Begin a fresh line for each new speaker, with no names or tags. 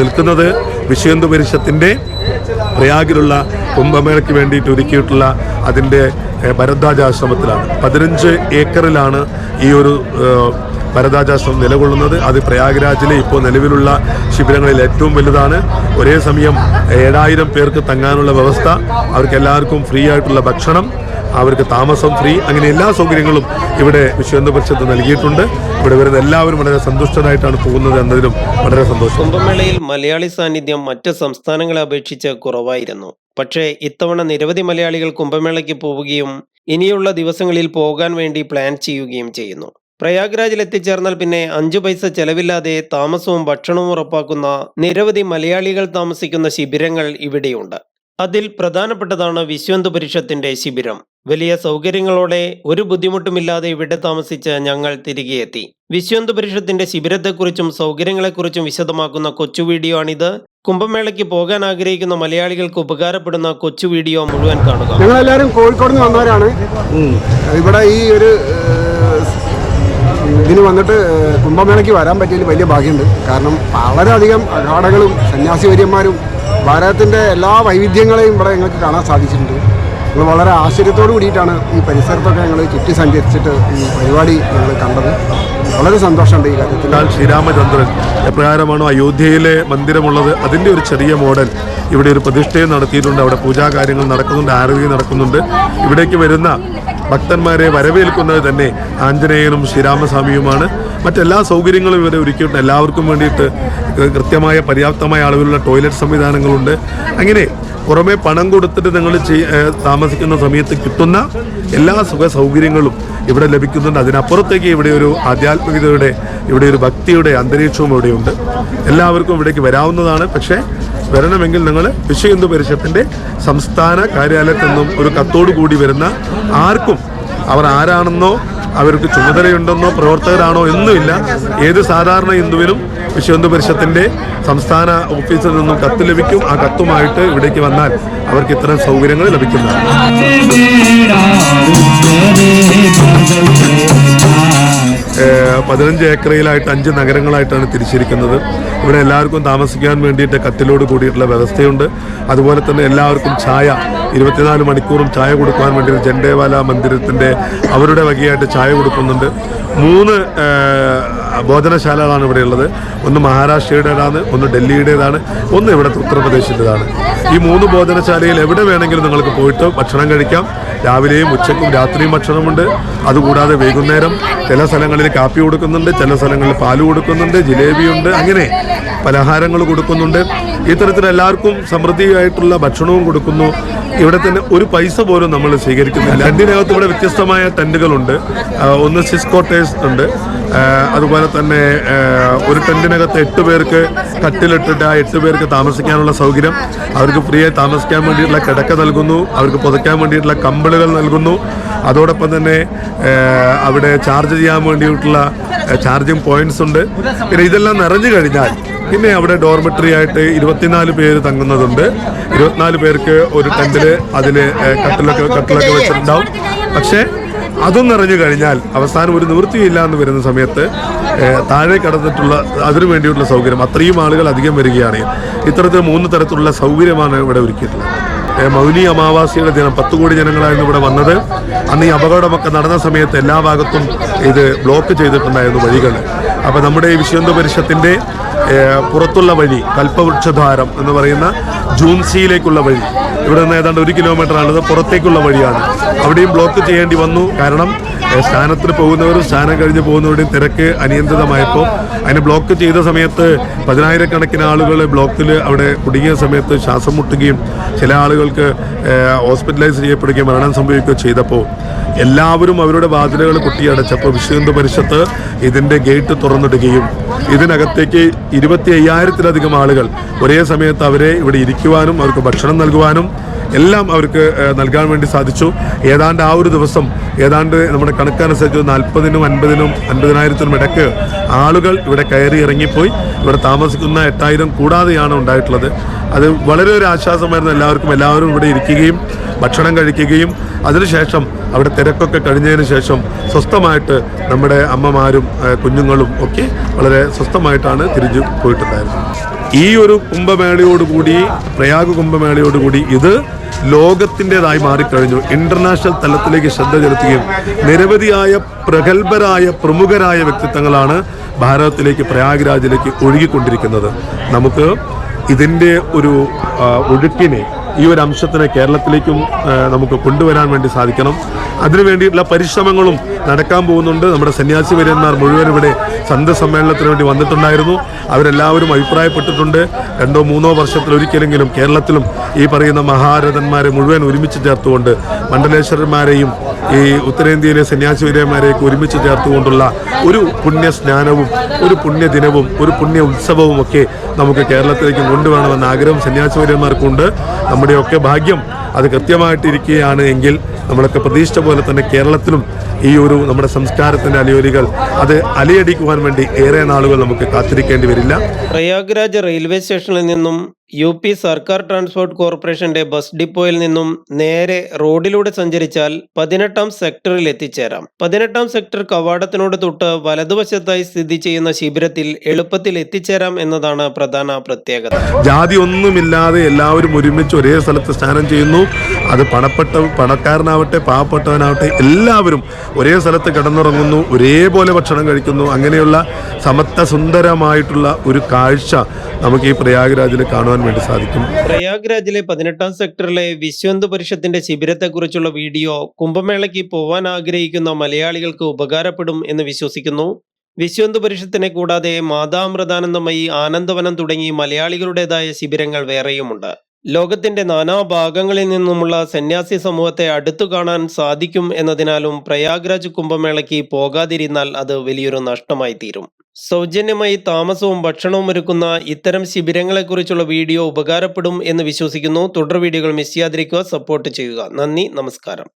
നിൽക്കുന്നത് വിശ്വന്തു പരിഷത്തിന്റെ പ്രയാഗിലുള്ള കുംഭമേളയ്ക്ക് വേണ്ടിയിട്ട് ഒരുക്കിയിട്ടുള്ള അതിന്റെ ഭരദ്വാജാശ്രമത്തിലാണ്. പതിനഞ്ച് ഏക്കറിലാണ് ഈ ഒരു ഭരതാജാശ്രമം നിലകൊള്ളുന്നത്. അത് പ്രയാഗ്രാജിലെ ഇപ്പോൾ നിലവിലുള്ള ശിബിരങ്ങളിൽ ഏറ്റവും വലുതാണ്. ഒരേ സമയം ഏഴായിരം പേർക്ക് തങ്ങാനുള്ള വ്യവസ്ഥ. അവർക്കെല്ലാവർക്കും ഫ്രീ ആയിട്ടുള്ള ഭക്ഷണം. അവർക്ക് താമസം ഫ്രീ അങ്ങനെ എല്ലാ സൗകര്യങ്ങളും ഇവിടെ വിശ്വഹിന്ദു പരിഷത്ത് നൽകിയിട്ടുണ്ട്. ഇവിടെ വരുന്ന എല്ലാവരും വളരെ സന്തുഷ്ടരായിട്ടാണ് പോകുന്നത് എന്നതിലും വളരെ സന്തോഷം.
കുംഭമേളയിൽ മലയാളി സാന്നിധ്യം മറ്റ് സംസ്ഥാനങ്ങളെ അപേക്ഷിച്ച് കുറവായിരുന്നു. പക്ഷേ ഇത്തവണ നിരവധി മലയാളികൾ കുംഭമേളയ്ക്ക് പോവുകയും ഇനിയുള്ള ദിവസങ്ങളിൽ പോകാൻ വേണ്ടി പ്ലാൻ ചെയ്യുകയും ചെയ്യുന്നു. പ്രയാഗ്രാജിൽ എത്തിച്ചേർന്നാൽ പിന്നെ അഞ്ചു പൈസ ചെലവില്ലാതെ താമസവും ഭക്ഷണവും ഉറപ്പാക്കുന്ന നിരവധി മലയാളികൾ താമസിക്കുന്ന ശിബിരങ്ങൾ ഇവിടെയുണ്ട്. അതിൽ പ്രധാനപ്പെട്ടതാണ് വിശ്വന്ത് പരിഷത്തിന്റെ ശിബിരം. വലിയ സൗകര്യങ്ങളോടെ ഒരു ബുദ്ധിമുട്ടുമില്ലാതെ ഇവിടെ താമസിച്ച് ഞങ്ങൾ തിരികെ എത്തി. വിശ്വന്ത് പരിഷത്തിന്റെ ശിബിരത്തെക്കുറിച്ചും സൗകര്യങ്ങളെക്കുറിച്ചും വിശദമാക്കുന്ന കൊച്ചു വീഡിയോ ആണിത് കുംഭമേളയ്ക്ക് പോകാൻ ആഗ്രഹിക്കുന്ന മലയാളികൾക്ക് ഉപകാരപ്പെടുന്ന കൊച്ചു വീഡിയോ മുഴുവൻ കാണുക.
ഞങ്ങളെല്ലാവരും കോഴിക്കോട് നിന്ന് വന്നവരാണ് ഇവിടെ ഈ ഒരു ഇതിന് വന്നിട്ട് കുംഭമേളയ്ക്ക് വരാൻ പറ്റിയതിൽ വലിയ ഭാഗ്യമുണ്ട്. കാരണം വളരെയധികം അഘാടകളും സന്യാസിവര്യന്മാരും ഭാരതത്തിന്റെ എല്ലാ വൈവിധ്യങ്ങളെയും ഇവിടെ ഞങ്ങൾക്ക് കാണാൻ സാധിച്ചിട്ടുണ്ട്. ഞങ്ങൾ വളരെ ആശ്ചര്യത്തോടു കൂടിയിട്ടാണ് ഈ പരിസരത്തൊക്കെ ഞങ്ങൾ ചുറ്റി സഞ്ചരിച്ചിട്ട് ഈ പരിപാടി ഞങ്ങൾ കണ്ടത്. വളരെ സന്തോഷമുണ്ട് ഈ കാര്യത്തിൽ.
ശ്രീരാമചന്ദ്രൻ എപ്രകാരമാണോ അയോധ്യയിലെ മന്ദിരമുള്ളത്? അതിന്റെ ഒരു ചെറിയ മോഡൽ ഇവിടെ ഒരു പ്രതിഷ്ഠയും നടത്തിയിട്ടുണ്ട്. അവിടെ പൂജാ കാര്യങ്ങൾ നടക്കുന്നുണ്ട് ആരോഗ്യം നടക്കുന്നുണ്ട്. ഇവിടേക്ക് വരുന്ന ഭക്തന്മാരെ വരവേൽക്കുന്നത് തന്നെ ആഞ്ജനേയനും ശ്രീരാമസ്വാമിയുമാണ്. മറ്റെല്ലാ സൗകര്യങ്ങളും ഇവരെ ഒരുക്കിയിട്ടുണ്ട്. എല്ലാവർക്കും വേണ്ടിയിട്ട് കൃത്യമായ പര്യാപ്തമായ അളവിലുള്ള ടോയ്ലറ്റ് സംവിധാനങ്ങളുണ്ട്. അങ്ങനെ പുറമെ പണം കൊടുത്തിട്ട് നിങ്ങൾ താമസിക്കുന്ന സമയത്ത് കിട്ടുന്ന എല്ലാ സുഖ സൗകര്യങ്ങളും ഇവിടെ ലഭിക്കുന്നുണ്ട്. അതിനപ്പുറത്തേക്ക് ഇവിടെ ഒരു ആധ്യാത്മികതയുടെ ഇവിടെ ഒരു ഭക്തിയുടെ അന്തരീക്ഷവും ഇവിടെയുണ്ട്. എല്ലാവർക്കും ഇവിടേക്ക് വരാവുന്നതാണ്. പക്ഷേ വരണമെങ്കിൽ നിങ്ങൾ വിശ്വ ഹിന്ദു പരിഷത്തിന്റെ സംസ്ഥാന കാര്യാലയത്തിൽ നിന്നും ഒരു കത്തോടു കൂടി വരുന്ന ആർക്കും അവർ ആരാണെന്നോ അവർക്ക് ചുമതലയുണ്ടെന്നോ പ്രവർത്തകരാണോ എന്നുമില്ല. ഏത് സാധാരണ ഹിന്ദുവിനും വിശ്വഹിന്ദു പരിഷത്തിന്റെ സംസ്ഥാന ഓഫീസിൽ നിന്നും കത്ത് ലഭിക്കും. ആ കത്തുമായിട്ട് ഇവിടേക്ക് വന്നാൽ അവർക്ക് ഇത്തരം സൗകര്യങ്ങൾ ലഭിക്കുന്നതാണ്. പതിനഞ്ച് ഏക്കറയിലായിട്ട് അഞ്ച് നഗരങ്ങളായിട്ടാണ് തിരിച്ചിരിക്കുന്നത്. ഇവിടെ എല്ലാവർക്കും താമസിക്കാൻ വേണ്ടിയിട്ട് കത്തിലോട് കൂടിയിട്ടുള്ള വ്യവസ്ഥയുണ്ട്. അതുപോലെ തന്നെ എല്ലാവർക്കും ചായ ഇരുപത്തിനാല് മണിക്കൂറും ചായ കൊടുക്കാൻ വേണ്ടി ജൻഡേവാല മന്ദിരത്തിന്റെ അവരുടെ വകയായിട്ട് ചായ കൊടുക്കുന്നുണ്ട്. മൂന്ന് ഭോജനശാലകളാണ് ഇവിടെയുള്ളത്. ഒന്ന് മഹാരാഷ്ട്രയുടേതാണ് ഒന്ന് ഡൽഹിയുടേതാണ് ഒന്ന് ഇവിടുത്തെ ഉത്തർപ്രദേശിന്റെതാണ് ഈ മൂന്ന് ബോധനശാലയിൽ എവിടെ വേണമെങ്കിലും നിങ്ങൾക്ക് പോയിട്ട് ഭക്ഷണം കഴിക്കാം. രാവിലെയും ഉച്ചയ്ക്കും രാത്രിയും ഭക്ഷണമുണ്ട്. അതുകൂടാതെ വൈകുന്നേരം ചില സ്ഥലങ്ങളിൽ കാപ്പി കൊടുക്കുന്നുണ്ട് ചില സ്ഥലങ്ങളിൽ പാൽ കൊടുക്കുന്നുണ്ട് ജിലേബിയുണ്ട് അങ്ങനെ പലഹാരങ്ങൾ കൊടുക്കുന്നുണ്ട്. ഇത്തരത്തിൽ എല്ലാവർക്കും സമൃദ്ധിയായിട്ടുള്ള ഭക്ഷണവും കൊടുക്കുന്നു. ഇവിടെ തന്നെ ഒരു പൈസ പോലും നമ്മൾ സ്വീകരിക്കുന്നില്ല. ടെന്റിനകത്ത് ഇവിടെ വ്യത്യസ്തമായ ടെന്റുകളുണ്ട് ഒന്ന് സിസ് കോട്ടേഴ്സ് ഉണ്ട്. അതുപോലെ തന്നെ ഒരു ടെന്റിനകത്ത് എട്ട് പേർക്ക് കട്ടിലിട്ടിട്ട് ആ എട്ട് പേർക്ക് താമസിക്കാനുള്ള സൗകര്യം. അവർക്ക് ഫ്രീ ആയി താമസിക്കാൻ വേണ്ടിയിട്ടുള്ള കിടക്ക നൽകുന്നു. അവർക്ക് പുതയ്ക്കാൻ വേണ്ടിയിട്ടുള്ള കമ്പിളുകൾ നൽകുന്നു. അതോടൊപ്പം തന്നെ അവിടെ ചാർജ് ചെയ്യാൻ വേണ്ടിയിട്ടുള്ള ചാർജിങ് പോയിന്റ്സ് ഉണ്ട്. പിന്നെ ഇതെല്ലാം നിറഞ്ഞു കഴിഞ്ഞാൽ പിന്നെ അവിടെ ഡോർമെട്രി ആയിട്ട് ഇരുപത്തിനാല് പേര് തങ്ങുന്നതുണ്ട്. ഇരുപത്തിനാല് പേർക്ക് ഒരു ടെന്റിൽ അതിൽ കട്ടിലൊക്കെ കട്ടിലൊക്കെ വെച്ചിട്ടുണ്ടാവും. പക്ഷേ അതും നിറഞ്ഞു കഴിഞ്ഞാൽ അവസാനം ഒരു നിവൃത്തിയില്ല എന്ന് വരുന്ന സമയത്ത് താഴെ കടന്നിട്ടുള്ള അതിനു വേണ്ടിയിട്ടുള്ള സൗകര്യം അത്രയും ആളുകൾ അധികം വരികയാണ്. ഇത്തരത്തിൽ മൂന്ന് തരത്തിലുള്ള സൗകര്യമാണ് ഇവിടെ ഒരുക്കിയിട്ടുള്ളത്. മൗനി അമാവാസിയുടെ ദിനം പത്ത് കോടി ജനങ്ങളായിരുന്നു ഇവിടെ വന്നത്. അന്ന് ഈ അപകടമൊക്കെ നടന്ന സമയത്ത് എല്ലാ ഭാഗത്തും ഇത് ബ്ലോക്ക് ചെയ്തിട്ടുണ്ടായിരുന്നു വഴികൾ. അപ്പോൾ നമ്മുടെ ഈ വിശ്വന്ത പരിഷത്തിന്റെ പുറത്തുള്ള വഴി കൽപ്പവൃക്ഷധാരം എന്ന് പറയുന്ന ജൂൻസിയിലേക്കുള്ള വഴി ഇവിടെ നിന്ന് ഏതാണ്ട് ഒരു കിലോമീറ്റർ ആണത്. പുറത്തേക്കുള്ള വഴിയാണ്. അവിടെയും ബ്ലോക്ക് ചെയ്യേണ്ടി വന്നു. കാരണം സ്ഥാനത്തിന് പോകുന്നവരും സ്ഥാനം കഴിഞ്ഞ് പോകുന്നവരുടെയും തിരക്ക് അനിയന്ത്രിതമായപ്പോൾ അതിനെ ബ്ലോക്ക് ചെയ്ത സമയത്ത് പതിനായിരക്കണക്കിന് ആളുകൾ ബ്ലോക്കിൽ അവിടെ കുടുങ്ങിയ സമയത്ത് ശ്വാസം മുട്ടുകയും ചില ആളുകൾക്ക് ഹോസ്പിറ്റലൈസ് ചെയ്യപ്പെടുകയും മരണം സംഭവിക്കുകയോ ചെയ്തപ്പോൾ എല്ലാവരും അവരുടെ വാതിലുകൾ കുട്ടിയടച്ചപ്പോൾ വിശ്വഹിന്ദു പരിഷത്ത് ഇതിന്റെ ഗേറ്റ് തുറന്നിടുകയും ഇതിനകത്തേക്ക് ഇരുപത്തി അയ്യായിരത്തിലധികം ആളുകൾ ഒരേ സമയത്ത് അവരെ ഇവിടെ ഇരിക്കുവാനും അവർക്ക് ഭക്ഷണം നൽകുവാനും എല്ലാം അവർക്ക് നൽകാൻ വേണ്ടി സാധിച്ചു. ഏതാണ്ട് ആ ഒരു ദിവസം ഏതാണ്ട് നമ്മുടെ കണക്കനുസരിച്ച് നാൽപ്പതിനും അൻപതിനും അൻപതിനായിരത്തിനും ഇടയ്ക്ക് ആളുകൾ ഇവിടെ കയറി ഇറങ്ങിപ്പോയി. ഇവിടെ താമസിക്കുന്ന എട്ടായിരം കൂടാതെയാണ് ഉണ്ടായിട്ടുള്ളത്. അത് വളരെ ഒരു ആശ്വാസമായിരുന്നു എല്ലാവർക്കും. എല്ലാവരും ഇവിടെ ഇരിക്കുകയും ഭക്ഷണം കഴിക്കുകയും. അതിനുശേഷം അവിടെ തിരക്കൊക്കെ കഴിഞ്ഞതിന് ശേഷം സ്വസ്ഥമായിട്ട് നമ്മുടെ അമ്മമാരും കുഞ്ഞുങ്ങളും ഒക്കെ വളരെ സ്വസ്ഥമായിട്ടാണ് തിരിച്ചു പോയിട്ടുണ്ടായിരുന്നത്. ഈ ഒരു കുംഭമേളയോടുകൂടി പ്രയാഗ് കുംഭമേളയോടുകൂടി ഇത് ലോകത്തിന്റെതായി മാറിക്കഴിഞ്ഞു. ഇന്റർനാഷണൽ തലത്തിലേക്ക് ശ്രദ്ധ ചെലുത്തുകയും നിരവധിയായ പ്രഗത്ഭരായ പ്രമുഖരായ വ്യക്തിത്വങ്ങളാണ് ഭാരതത്തിലേക്ക് പ്രയാഗ്രാജിലേക്ക് ഒഴുകിക്കൊണ്ടിരിക്കുന്നത്. നമുക്ക് ഇതിന്റെ ഒരു ഒഴുക്കിനെ ഈ ഒരു അംശത്തിനെ കേരളത്തിലേക്കും നമുക്ക് കൊണ്ടുവരാൻ വേണ്ടി സാധിക്കണം. അതിനു വേണ്ടിയിട്ടുള്ള പരിശ്രമങ്ങളും നടക്കാൻ പോകുന്നുണ്ട്. നമ്മുടെ സന്യാസി വര്യന്മാർ മുഴുവൻ ഇവിടെ സന്ധ സമ്മേളനത്തിന് വേണ്ടി വന്നിട്ടുണ്ടായിരുന്നു. അവരെല്ലാവരും അഭിപ്രായപ്പെട്ടിട്ടുണ്ട്. രണ്ടോ മൂന്നോ വർഷത്തിലൊരിക്കലെങ്കിലും കേരളത്തിലും ഈ പറയുന്ന മഹാരഥന്മാരെ മുഴുവൻ ഒരുമിച്ച് ചേർത്തുകൊണ്ട് മണ്ഡലേശ്വരന്മാരെയും ഈ ഉത്തരേന്ത്യയിലെ സന്യാസി വര്യന്മാരെയൊക്കെ ഒരുമിച്ച് ചേർത്തുകൊണ്ടുള്ള ഒരു പുണ്യ സ്നാനവും ഒരു പുണ്യദിനവും ഒരു പുണ്യ ഉത്സവവും ഒക്കെ നമുക്ക് കേരളത്തിലേക്ക് കൊണ്ടുവേണമെന്ന ആഗ്രഹം സന്യാസി വര്യന്മാർക്കുണ്ട്. നമ്മുടെയൊക്കെ ഭാഗ്യം അത് കൃത്യമായിട്ടിരിക്കുകയാണ് എങ്കിൽ നമ്മളൊക്കെ പ്രതീക്ഷിച്ച പോലെ തന്നെ കേരളത്തിലും ഈ ഒരു നമ്മുടെ സംസ്കാരത്തിന്റെ അലയൊലികൾ അത് അലയടിക്കുവാൻ വേണ്ടി ഏറെ നാളുകൾ നമുക്ക് കാത്തിരിക്കേണ്ടി വരില്ല.
പ്രയാഗ്രാജ് റെയിൽവേ സ്റ്റേഷനിൽ നിന്നും യു പി സർക്കാർ ട്രാൻസ്പോർട്ട് കോർപ്പറേഷന്റെ ബസ് ഡിപ്പോയിൽ നിന്നും നേരെ റോഡിലൂടെ സഞ്ചരിച്ചാൽ പതിനെട്ടാം സെക്ടറിൽ എത്തിച്ചേരാം. പതിനെട്ടാം സെക്ടർ കവാടത്തിനോട് തൊട്ട് വലതുവശത്തായി സ്ഥിതി ചെയ്യുന്ന ശിബിരത്തിൽ എളുപ്പത്തിൽ എത്തിച്ചേരാം എന്നതാണ് പ്രധാന പ്രത്യേകത.
ജാതി ഒന്നുമില്ലാതെ എല്ലാവരും ഒരുമിച്ച് ഒരേ സ്ഥലത്ത് സ്നാനം ചെയ്യുന്നു. അത് പണപ്പെട്ട പണക്കാരനാവട്ടെ പാവപ്പെട്ടവനാവട്ടെ എല്ലാവരും ഒരേ സ്ഥലത്ത് കിടന്നുറങ്ങുന്നു ഒരേപോലെ ഭക്ഷണം കഴിക്കുന്നു. അങ്ങനെയുള്ള സമത്വസുന്ദരമായിട്ടുള്ള ഒരു കാഴ്ച നമുക്ക് ഈ പ്രയാഗ്രാജിൽ കാണുവാൻ വേണ്ടി സാധിക്കും.
പ്രയാഗ്രാജിലെ പതിനെട്ടാം സെക്ടറിലെ വിശ്വന്ത് പരിഷത്തിന്റെ ശിബിരത്തെക്കുറിച്ചുള്ള വീഡിയോ കുംഭമേളയ്ക്ക് പോവാൻ ആഗ്രഹിക്കുന്ന മലയാളികൾക്ക് ഉപകാരപ്പെടും എന്ന് വിശ്വസിക്കുന്നു. വിശ്വന്ത് പരിഷത്തിനെ കൂടാതെ മാതാമൃതാനന്ദമയി ആനന്ദവനം തുടങ്ങി മലയാളികളുടേതായ ശിബിരങ്ങൾ വേറെയുമുണ്ട്. ലോകത്തിന്റെ നാനാഭാഗങ്ങളിൽ നിന്നുമുള്ള സന്യാസി സമൂഹത്തെ അടുത്തു കാണാൻ സാധിക്കും എന്നതിനാലും പ്രയാഗ്രാജ് കുംഭമേളയ്ക്ക് പോകാതിരുന്നാൽ അത് വലിയൊരു നഷ്ടമായി തീരും. സൗജന്യമായി താമസവും ഭക്ഷണവും ഒരുക്കുന്ന ഇത്തരം ശിബിരങ്ങളെക്കുറിച്ചുള്ള വീഡിയോ ഉപകാരപ്പെടും എന്ന് വിശ്വസിക്കുന്നു. തുടർ വീഡിയോകൾ മിസ് ചെയ്യാതിരിക്കുക. സപ്പോർട്ട് ചെയ്യുക. നന്ദി. നമസ്കാരം.